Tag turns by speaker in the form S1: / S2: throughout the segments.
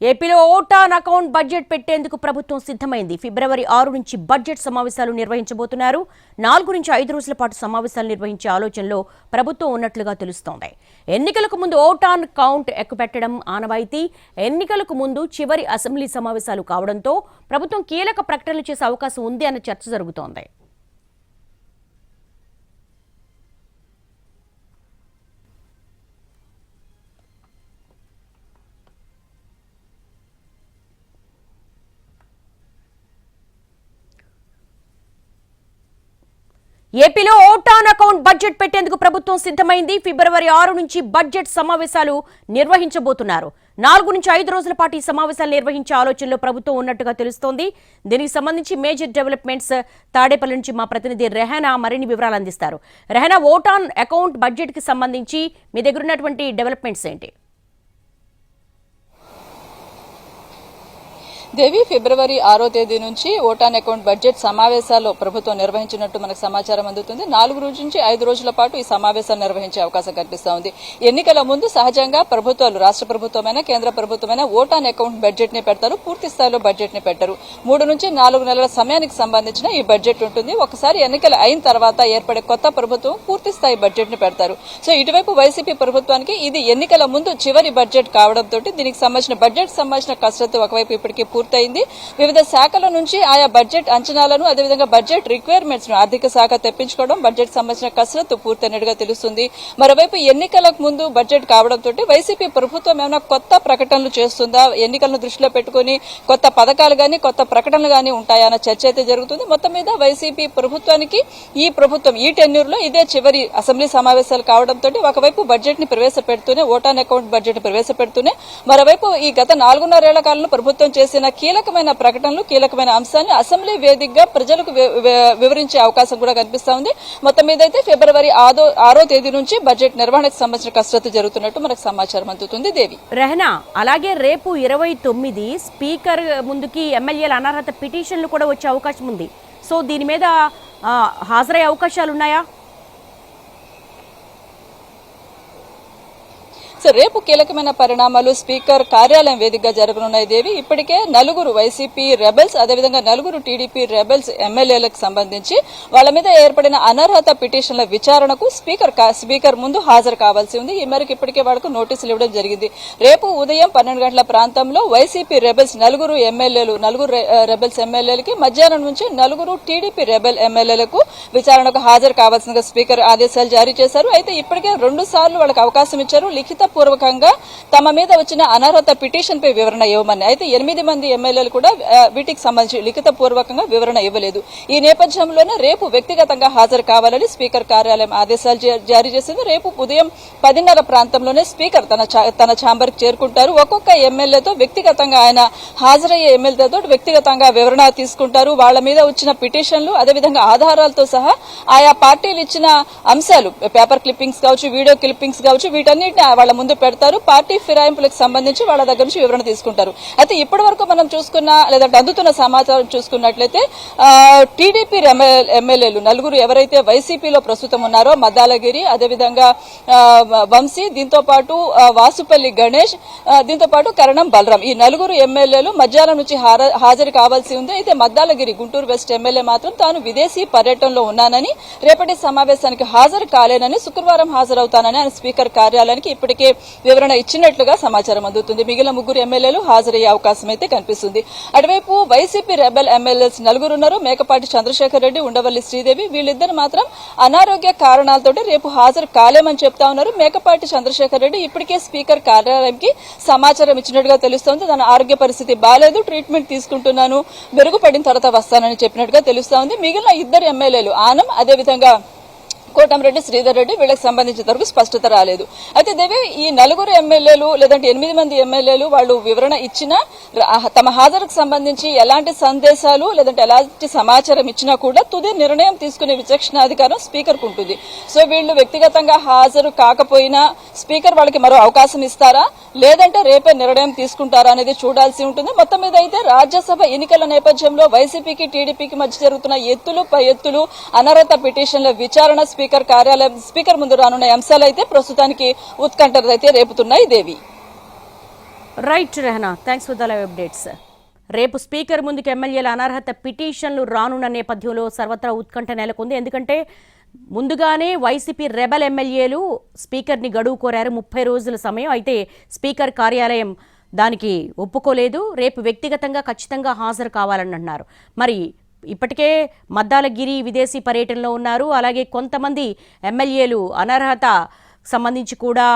S1: ఏపీలో vote on account budget పెట్టేందుకు ప్రభుత్వం సిద్ధమైంది. ఫిబ్రవరి ఆరు నుంచి బడ్జెట్ సమావేశాలు నిర్వహించబోతున్నారు. నాలుగు నుంచి ఐదు రోజుల పాటు సమావేశాలు నిర్వహించే ఆలోచనలో ప్రభుత్వం ఉన్నట్లుగా తెలుస్తోంది. ఎన్నికలకు ముందు ఓటాన్ కౌంట్ ఎక్కుపెట్టడం ఆనవాయితీ. ఎన్నికలకు ముందు చివరి అసెంబ్లీ సమావేశాలు కావడంతో ప్రభుత్వం కీలక ప్రకటనలు చేసే అవకాశం ఉంది అన్న చర్చ జరుగుతోంది. ఏపీలో ఓటాన్ అకౌంట్ బడ్జెట్ పెట్టేందుకు ప్రభుత్వం సిద్ధమైంది. ఫిబ్రవరి ఆరు నుంచి బడ్జెట్ సమావేశాలు నిర్వహించబోతున్నారు. నాలుగు నుంచి ఐదు రోజుల పాటు ఈ సమావేశాలు నిర్వహించే ఆలోచనలో ప్రభుత్వం ఉన్నట్టుగా తెలుస్తోంది. దీనికి సంబంధించి మేజర్ డెవలప్మెంట్స్ తాడేపల్లి నుంచి మా ప్రతినిధి రెహనా మరిన్ని వివరాలు అందిస్తారు. రెహనా ఓటాన్ అకౌంట్ బడ్జెట్కి సంబంధించి మీ దగ్గర ఉన్నటువంటి డెవలప్మెంట్స్ ఏంటి?
S2: దేవి ఫిబ్రవరి ఆరో తేదీ నుంచి ఓటాన్ అకౌంట్ బడ్జెట్ సమావేశాలు ప్రభుత్వం నిర్వహించినట్టు మనకు సమాచారం అందుతుంది. నాలుగు రోజుల నుంచి ఐదు రోజుల పాటు ఈ సమావేశాలు నిర్వహించే అవకాశం కనిపిస్తా ఉంది. ఎన్నికల ముందు సహజంగా ప్రభుత్వాలు రాష్ట్ర ప్రభుత్వమైనా కేంద్ర ప్రభుత్వమైనా ఓటాన్ అకౌంట్ బడ్జెట్ని పెడతారు. పూర్తి స్థాయిలో బడ్జెట్ని పెట్టరు. మూడు నుంచి నాలుగు నెలల సమయానికి సంబంధించిన ఈ బడ్జెట్ ఉంటుంది. ఒకసారి ఎన్నికలు అయిన తర్వాత ఏర్పడే కొత్త ప్రభుత్వం పూర్తి స్థాయి బడ్జెట్ని పెడతారు. సో ఇటువైపు వైసీపీ ప్రభుత్వానికి ఇది ఎన్నికల ముందు చివరి బడ్జెట్ కావడంతో దీనికి సంబంధించిన బడ్జెట్ సంబంధించిన కసరత్తు ఒకవైపు ఇప్పటికీ పూర్తయింది. వివిధ శాఖల నుంచి ఆయా బడ్జెట్ అంచనాలను అదేవిధంగా బడ్జెట్ రిక్వైర్మెంట్స్ను ఆర్థిక శాఖ తెప్పించుకోవడం బడ్జెట్ సంబంధించిన కసరత్తు పూర్తయినట్టుగా తెలుస్తుంది. మరోవైపు ఎన్నికలకు ముందు బడ్జెట్ కావడంతో వైసీపీ ప్రభుత్వం ఏమైనా కొత్త ప్రకటనలు చేస్తుందా? ఎన్నికలను దృష్టిలో పెట్టుకుని కొత్త పథకాలు గానీ కొత్త ప్రకటనలు గానీ ఉంటాయా అన్న చర్చ అయితే జరుగుతుంది. మొత్తం మీద వైసీపీ ప్రభుత్వానికి ఈ ప్రభుత్వం ఈ టెన్యూర్లో ఇదే చివరి అసెంబ్లీ సమావేశాలు కావడంతో ఒకవైపు బడ్జెట్ని ప్రవేశపెడుతూనే ఓటాన్ అకౌంట్ బడ్జెట్ ప్రవేశపెడుతూనే మరోవైపు ఈ గత నాలుగున్నరేళ్ళ కాలంలో ప్రభుత్వం చేసిన కీలకమైన ప్రకటనలు కీలకమైన అంశాన్ని అసెంబ్లీ వేదికగా ప్రజలకు వి- వివరించే అవకాశం కూడా కనిపిస్తా ఉంది. మొత్తం మీద అయితే ఫిబ్రవరి ఆదో ఆరో తేదీ నుంచి బడ్జెట్ నిర్వహణకు సంబంధించిన కసరత్తు జరుగుతున్నట్టు మనకు సమాచారం అందుతుంది. దేవి.
S1: రెహనా అలాగే రేపు ఇరవై తొమ్మిది స్పీకర్ ముందుకి ఎమ్మెల్యేల అనర్హత పిటిషన్లు కూడా వచ్చే అవకాశం ఉంది. సో దీని మీద హాజరయ్యే అవకాశాలు ఉన్నాయా?
S2: సో రేపు కీలకమైన పరిణామాలు స్పీకర్ కార్యాలయం వేదికగా జరగనున్నాయి దేవి. ఇప్పటికే నలుగురు వైసీపీ రెబెల్స్ అదేవిధంగా నలుగురు టీడీపీ రెబెల్స్ ఎమ్మెల్యేలకు సంబంధించి వాళ్ళ మీద ఏర్పడిన అనర్హత పిటిషన్ల విచారణకు స్పీకర్ కా- స్పీకర్ ముందు హాజరు కావాల్సి ఉంది. ఈ మేరకు ఇప్పటికే వాళ్ళకు నోటీసులు ఇవ్వడం జరిగింది. రేపు ఉదయం పన్నెండు గంటల ప్రాంతంలో వైసీపీ రెబెల్స్ నలుగురు ఎమ్మెల్యేలు నలుగురు రె- రెబెల్స్ ఎమ్మెల్యేలకి మధ్యాహ్నం నుంచి నలుగురు టీడీపీ రెబెల్ ఎమ్మెల్యేలకు విచారణకు హాజరు కావాల్సిందిగా స్పీకర్ ఆదేశాలు జారీ చేశారు. అయితే ఇప్పటికే రెండు సార్లు వాళ్ళకి అవకాశం ఇచ్చారు. లిఖిత పూర్వకంగా తమ మీద వచ్చిన అనర్హత పిటిషన్ పై వివరణ ఇవ్వమని. అయితే ఎనిమిది మంది ఎమ్మెల్యేలు కూడా వీటికి సంబంధించి లిఖిత పూర్వకంగా వివరణ ఇవ్వలేదు. ఈ నేపథ్యంలోనే రేపు వ్యక్తిగతంగా హాజరు కావాలని స్పీకర్ కార్యాలయం ఆదేశాలు జారీ చేసింది. రేపు ఉదయం పదిన్నర ప్రాంతంలోనే స్పీకర్ తన తన ఛాంబర్కి చేరుకుంటారు. ఒక్కొక్క ఎమ్మెల్యేతో వ్యక్తిగతంగా ఆయన హాజరయ్యే ఎమ్మెల్యేతో వ్యక్తిగతంగా వివరణ తీసుకుంటారు. వాళ్ళ మీద వచ్చిన పిటిషన్లు అదేవిధంగా ఆధారాలతో సహా ఆయా పార్టీలు ఇచ్చిన అంశాలు పేపర్ క్లిప్పింగ్స్ కావచ్చు వీడియో క్లిప్పింగ్స్ కావచ్చు వీటన్నిటిని వాళ్ళ ముందు పెడతారు. పార్టీ ఫిరాయింపులకు సంబంధించి వాళ్ళ దగ్గర నుంచి వివరణ తీసుకుంటారు. అయితే ఇప్పటి వరకు మనం చూసుకున్న లేదంటే అందుతున్న సమాచారం చూసుకున్నట్లయితే టీడీపీ ఎమ్మెల్యేలు నలుగురు ఎవరైతే వైసీపీలో ప్రస్తుతం ఉన్నారో మద్దాలగిరి అదేవిధంగా వంశీ దీంతో పాటు వాసుపల్లి గణేష్ దీంతో పాటు కరణం బలరాం. ఈ నలుగురు ఎమ్మెల్యేలు మధ్యాహ్నం నుంచి హాజరు కావాల్సి ఉంది. అయితే మద్దాలగిరి గుంటూరు వెస్ట్ ఎమ్మెల్యే మాత్రం తాను విదేశీ పర్యటనలో ఉన్నానని రేపటి సమావేశానికి హాజరు కాలేనని శుక్రవారం హాజరవుతానని ఆయన స్పీకర్ కార్యాలయానికి ఇప్పటికే వివరణ ఇచ్చినట్లుగా సమాచారం అందుతుంది. మిగిలిన ముగ్గురు ఎమ్మెల్యేలు హాజరయ్యే అవకాశం అయితే కనిపిస్తుంది. అటువైపు వైసీపీ రెబెల్ ఎమ్మెల్యేస్ నలుగురు ఉన్నారు. మేకపాటి చంద్రశేఖర్ రెడ్డి ఉండవల్లి శ్రీదేవి వీళ్ళిద్దరు మాత్రం అనారోగ్య కారణాలతో రేపు హాజరు కాలేమని చెప్తా ఉన్నారు. మేకపాటి చంద్రశేఖర్ రెడ్డి ఇప్పటికే స్పీకర్ కార్యాలయంకి సమాచారం ఇచ్చినట్టుగా తెలుస్తోంది. తన ఆరోగ్య పరిస్థితి బాగాలేదు ట్రీట్మెంట్ తీసుకుంటున్నాను. మెరుగుపడిన తర్వాత వస్తానని చెప్పినట్టుగా తెలుస్తోంది. మిగిలిన ఇద్దరు ఎమ్మెల్యేలు ఆనం అదేవిధంగా కోటంరెడ్డి శ్రీధర్ రెడ్డి వీళ్ళకి సంబంధించిన వరకు స్పష్టత రాలేదు. అయితే దేవి ఈ నలుగురు ఎమ్మెల్యేలు లేదంటే ఎనిమిది మంది ఎమ్మెల్యేలు వాళ్ళు వివరణ ఇచ్చినా తమ హాజరుకు సంబంధించి ఎలాంటి సందేశాలు లేదంటే ఎలాంటి సమాచారం ఇచ్చినా కూడా తుది నిర్ణయం తీసుకునే విచక్షణాధికారం స్పీకర్కు ఉంటుంది. సో వీళ్ళు వ్యక్తిగతంగా హాజరు కాకపోయినా స్పీకర్ వాళ్ళకి మరో అవకాశం ఇస్తారా? లేదంటే రేపే నిర్ణయం తీసుకుంటారా అనేది చూడాల్సి ఉంటుంది. మొత్తం మీద అయితే రాజ్యసభ ఎన్నికల నేపథ్యంలో వైసీపీకి టీడీపీకి మధ్య జరుగుతున్న ఎత్తులు పై ఎత్తులు అనర్హత పిటిషన్ల విచారణ స్పీకర్ కార్యాలయం స్పీకర్ ముందు రానున్న అంశాలు అయితే ప్రస్తుతానికి ఉత్కంఠలు అయితే రేపుతున్నాయి Devi.
S1: Right Rehana thanks for the live updates రేపు స్పీకర్ ముందుకు ఎమ్మెల్యేల అనర్హత పిటిషన్లు రానున్న నేపథ్యంలో సర్వత్రా ఉత్కంఠ నెలకొంది. ఎందుకంటే ముందుగానే వైసీపీ రెబల్ ఎమ్మెల్యేలు స్పీకర్ని గడువు కోరారు. ముప్పై రోజుల సమయం అయితే స్పీకర్ కార్యాలయం దానికి ఒప్పుకోలేదు. రేపు వ్యక్తిగతంగా ఖచ్చితంగా హాజరు కావాలని అన్నారు మరి ఇప్పటికే మద్దాలగిరి విదేశీ పర్యటనలో ఉన్నారు. అలాగే కొంతమంది ఎమ్మెల్యేలు అనర్హత సంబంధించి కూడా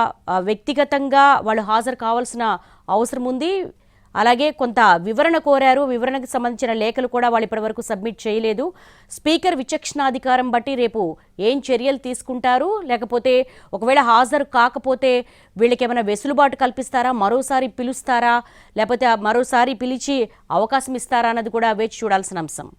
S1: వ్యక్తిగతంగా వాళ్ళు హాజరు కావాల్సిన అవసరం ఉంది. అలాగే కొంత వివరణ కోరారు. వివరణకు సంబంధించిన లేఖలు కూడా వాళ్ళు ఇప్పటివరకు సబ్మిట్ చేయలేదు. స్పీకర్ విచక్షణాధికారం బట్టి రేపు ఏం చర్యలు తీసుకుంటారు? లేకపోతే ఒకవేళ హాజరు కాకపోతే వీళ్ళకి ఏమైనా వెసులుబాటు కల్పిస్తారా? మరోసారి పిలుస్తారా? లేకపోతే మరోసారి పిలిచి అవకాశం ఇస్తారా? అన్నది కూడా వేచి చూడాల్సిన అంశం.